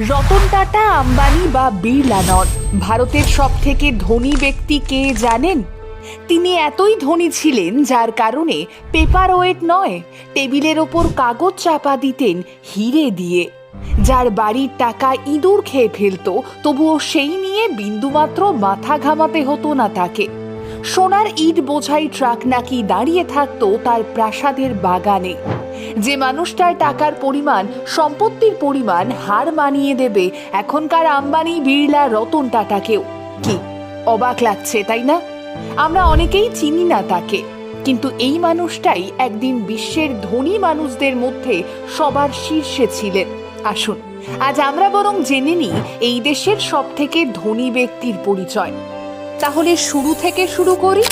রতন টাটা, আম্বানি বা বিড়লা নন ভারতের সব থেকে ধনী ব্যক্তি কে জানেন? তিনি এতই ধনী ছিলেন যার কারণে পেপার ওয়েট নয়, টেবিলের ওপর কাগজ চাপা দিতেন হিরে দিয়ে। যার বাড়ির টাকা ইঁদুর খেয়ে ফেলত, তবুও সেই নিয়ে বিন্দুমাত্র মাথা ঘামাতে হতো না তাকে। সোনার ইট বোঝাই ট্রাক নাকি দাঁড়িয়ে থাকতো তার প্রাসাদের বাগানে। যে মানুষটার টাকার পরিমাণ, সম্পত্তির পরিমাণ হার মানিয়ে দেবে এখনকার আম্বানি, বিড়লা, রতন টাটাকেও। কি অবাক লাগছে, তাই না? আমরা অনেকেই চিনি না তাকে, কিন্তু এই মানুষটাই একদিন বিশ্বের ধনী মানুষদের মধ্যে সবার শীর্ষে ছিলেন। আসুন, আজ আমরা বরং জেনে নিই এই দেশের সব থেকে ধনী ব্যক্তির পরিচয়। তাহলে শুরু থেকে শুরু করি।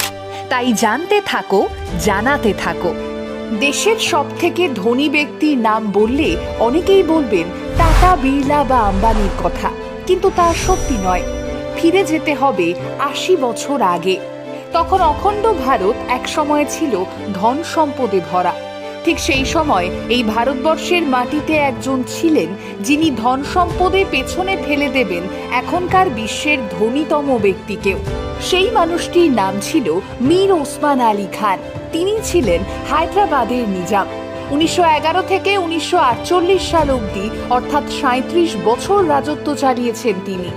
তাই জানতে থাকো, জানাতে থাকো। দেশের সব থেকে ধনী ব্যক্তির নাম বললে অনেকেই বলবেন, টাটা, বিড়লা বা আম্বানির কথা। কিন্তু তা সত্যি নয়। ফিরে যেতে হবে আশি বছর আগে। তখন অখণ্ড ভারত এক সময় ছিল ধন সম্পদে ভরা। ঠিক সেই সময় এই ভারতবর্ষের মাটিতে একজন ছিলেন যিনি ধন সম্পদে পেছনে ফেলে দেবেন এখনকার বিশ্বের ধনীতম ব্যক্তিকেও। সেই মানুষটির নাম ছিল মীর ওসমান আলী খান। তিনি ছিলেন হায়দ্রাবাদের নিজাম। উনিশশো এগারো থেকে উনিশশো আটচল্লিশ সাল অবধি, অর্থাৎ সাঁত্রিশ বছর রাজত্ব চালিয়েছেন তিনি।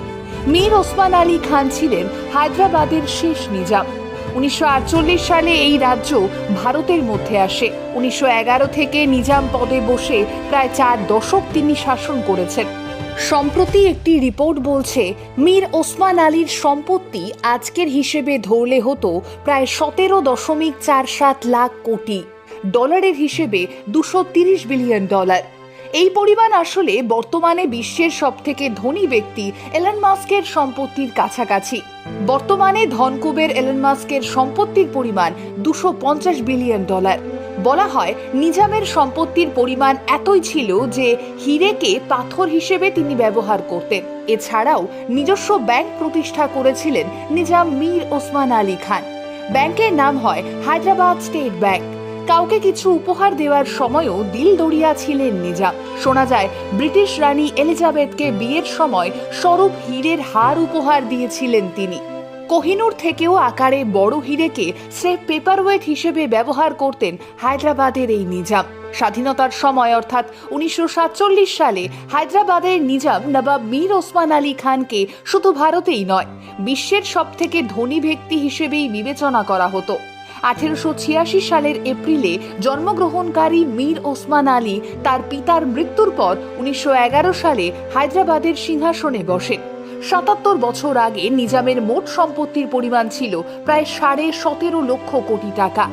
মীর ওসমান আলী খান ছিলেন হায়দ্রাবাদের শেষ নিজাম। উনিশশো আটচল্লিশ সালে এই রাজ্য ভারতের মধ্যে আসে। উনিশশো এগারো থেকে নিজাম পদে বসে প্রায় চার দশক তিনি শাসন করেছেন। সম্প্রতি একটি রিপোর্ট বলছে, মীর ওসমান আলীর সম্পত্তি আজকের হিসেবে ধরলে হতো প্রায় সতেরো দশমিক চার সাত লাখ কোটি। ডলারের হিসেবে দুশো তিরিশ বিলিয়ন ডলার। এই পরিমাণ আসলে বর্তমানে বিশ্বের সবথেকে ধনী ব্যক্তি এলন মাস্কের সম্পত্তির কাছাকাছি। বর্তমানে ধনকুবের এলন মাস্কের সম্পত্তির পরিমাণ দুশো পঞ্চাশ বিলিয়ন ডলার। বলা হয়, নিজামের সম্পত্তির পরিমাণ এতই ছিল যে হিরেকে পাথর হিসেবে তিনি ব্যবহার করতেন। এছাড়াও নিজস্ব ব্যাংক প্রতিষ্ঠা করেছিলেন নিজাম মীর ওসমান আলী খান। ব্যাংকের নাম হয় হায়দ্রাবাদ স্টেট ব্যাংক। কাউকে কিছু উপহার দেওয়ার সময়ও দিল দরিয়া ছিলেন নিজাম শোনা যায়, ব্রিটিশ রানী এলিজাবেথকে বিয়ের সময় স্বরূপ হীরের হার উপহার দিয়েছিলেন তিনি। কোহিনুর থেকেও আকারে বড় হিরেকে স্রেফ পেপারওয়েট হিসেবে ব্যবহার করতেন হায়দ্রাবাদের এই নিজাম স্বাধীনতার সময়, অর্থাৎ উনিশশো সাতচল্লিশ সালে, হায়দ্রাবাদের নিজাম নবাব মীর ওসমান আলী খানকে শুধু ভারতেই নয়, বিশ্বের সবথেকে ধনী ব্যক্তি হিসেবেই বিবেচনা করা হতো। আঠেরোশো ছিয়াশি সালের এপ্রিলে জন্মগ্রহণকারী মীর ওসমান আলী তার পিতার মৃত্যুর পর উনিশশো এগারো সালে হায়দ্রাবাদের সিংহাসনে বসেন সাতাত্তর বছর আগে নিজামের মোট সম্পত্তির পরিমাণ ছিল প্রায় সাড়ে সতেরো লক্ষ কোটি টাকা।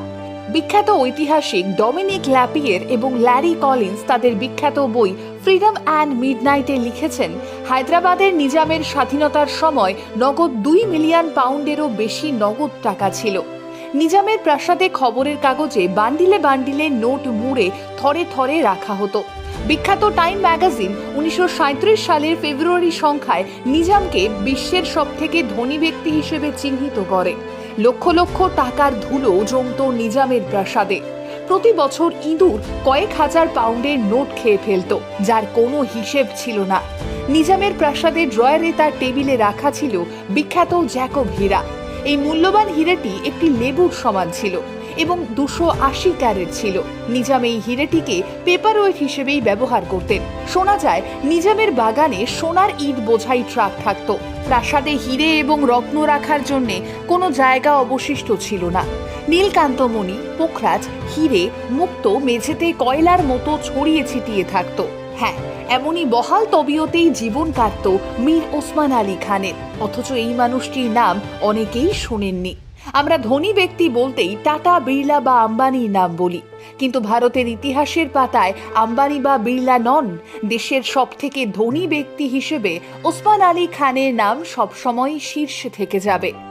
বিখ্যাত ঐতিহাসিক ডমিনিক ল্যাপিয়ের এবং ল্যারি কলিন্স তাদের বিখ্যাত বই ফ্রিডম অ্যান্ড মিডনাইটে লিখেছেন, হায়দ্রাবাদের নিজামের স্বাধীনতার সময় নগদ দুই মিলিয়ন পাউন্ডেরও বেশি নগদ টাকা ছিল। নিজামের প্রাসাদে খবরের কাগজে বান্ডিলে বান্ডিলে নোট মুড়ে থরে থরে রাখা হতো। বিখ্যাত টাইম ম্যাগাজিন উনিশশো সাঁইত্রিশ সালের ফেব্রুয়ারি সংখ্যায় নিজামকে বিশ্বের সবথেকে ধনী ব্যক্তি হিসেবে চিহ্নিত করে। লক্ষ লক্ষ টাকার ধুলো জমত নিজামের প্রাসাদে। প্রতি বছর ইঁদুর কয়েক হাজার পাউন্ডের নোট খেয়ে ফেলত, যার কোনো হিসেব ছিল না। নিজামের প্রাসাদের ড্রয়ারে তার টেবিলে রাখা ছিল বিখ্যাত জ্যাকব হীরা। এই মূল্যবান হিরেটি একটি লেবুর সমান ছিল এবং দুশো আশি ক্যারেট ছিল। নিজাম এই হিরেটিকে পেপারওয়েট হিসেবেই ব্যবহার করতেন। শোনা যায়, নিজামের বাগানে সোনার ইট বোঝাই ট্রাক থাকত। প্রাসাদে হিরে এবং রত্ন রাখার জন্য কোনো জায়গা অবশিষ্ট ছিল না। নীলকান্তমণি পোখরাজ, হিরে, মুক্ত, মেঝেতে কয়লার মতো ছড়িয়ে ছিটিয়ে থাকত। হ্যাঁ এমনই বহাল তবিয়তেই জীবন কাটত মীর ওসমান আলী খানের। অথচ এই মানুষটির নাম অনেকেই শোনেননি। আমরা ধনী ব্যক্তি বলতেই টাটা, বিড়লা বা আম্বানির নাম বলি। কিন্তু ভারতের ইতিহাসের পাতায় আম্বানি বা বিড়লা নন। দেশের সব থেকে ধনী ব্যক্তি হিসেবে ওসমান আলী খানের নাম সবসময় শীর্ষে থেকে যাবে।